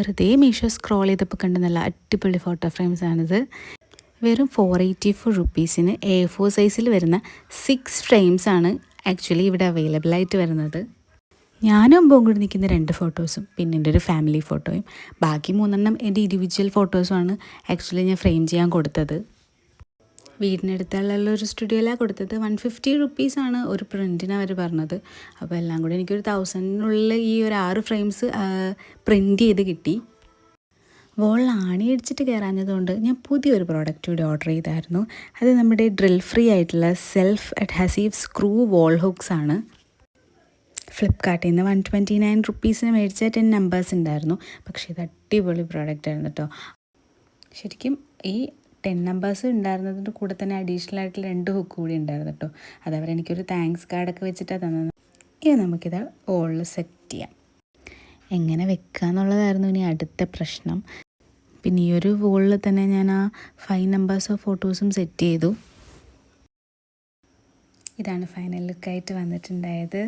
വെറുതെ മീഷോ സ്ക്രോൾ ചെയ്തപ്പോൾ കണ്ട നല്ല അടിപൊളി ഫോട്ടോ ഫ്രെയിംസ് ആണിത്. വെറും ഫോർ എയ്റ്റി ഫോർ റുപ്പീസിന് എ ഫോർ സൈസിൽ വരുന്ന സിക്സ് ഫ്രെയിംസ് ആണ് ആക്ച്വലി ഇവിടെ അവൈലബിൾ ആയിട്ട് വരുന്നത്. ഞാനും അമ്പവും കൂടി നിൽക്കുന്ന രണ്ട് ഫോട്ടോസും പിന്നെ എന്റെ ഒരു ഫാമിലി ഫോട്ടോയും ബാക്കി മൂന്നെണ്ണം എന്റെ ഇൻഡിവിജ്വൽ ഫോട്ടോസുമാണ് ആക്ച്വലി ഞാൻ ഫ്രെയിം ചെയ്യാൻ കൊടുത്തത്. വീടിനടുത്തുള്ള ഒരു സ്റ്റുഡിയോയിലാണ് കൊടുത്തത് വൺ ഫിഫ്റ്റി റുപ്പീസാണ് ഒരു പ്രിന്റിന് അവർ പറഞ്ഞത്. അപ്പോൾ എല്ലാം കൂടി എനിക്കൊരു തൗസൻഡിനുള്ളിൽ ഈ ഒരു ആറ് ഫ്രെയിംസ് പ്രിന്റ് ചെയ്ത് കിട്ടി. വോളിൽ ആണി അടിച്ചിട്ട് കയറാഞ്ഞതുകൊണ്ട് ഞാൻ പുതിയൊരു പ്രോഡക്റ്റ് കൂടി ഓർഡർ ചെയ്തായിരുന്നു. അത് നമ്മുടെ ഡ്രിൽ ഫ്രീ ആയിട്ടുള്ള self adhesive screw wall hooks ആണ്. ഫ്ലിപ്കാർട്ടിൽ നിന്ന് വൺ ട്വന്റി നയൻ റുപ്പീസിന് മേടിച്ച ടെൻ നമ്പേഴ്സ് ഉണ്ടായിരുന്നു. പക്ഷേ ഇത് അടിപൊളി പ്രോഡക്റ്റ് ആയിരുന്നു കേട്ടോ ശരിക്കും ഈ ടെൻ നമ്പേഴ്സ് ഉണ്ടായിരുന്നതിന്റെ കൂടെ തന്നെ അഡീഷണൽ ആയിട്ട് രണ്ട് ഹുക്ക് കൂടി ഉണ്ടായിരുന്നു കേട്ടോ അത് അവരെനിക്കൊരു താങ്ക്സ് കാർഡൊക്കെ വെച്ചിട്ടാണ് തന്നത്. ഇനി നമുക്കിത് ഓളിൽ സെറ്റ് ചെയ്യാം. എങ്ങനെ വെക്കുക എന്നുള്ളതായിരുന്നു ഇനി അടുത്ത പ്രശ്നം. പിന്നെ ഈ ഒരു വോളിൽ തന്നെ ഞാൻ ആ ഫൈവ് നമ്പേഴ്സ് ഓഫ് ഫോട്ടോസും സെറ്റ് ചെയ്തു. ഇതാണ് ഫൈനൽ ലുക്കായിട്ട് വന്നിട്ടുണ്ടായത്.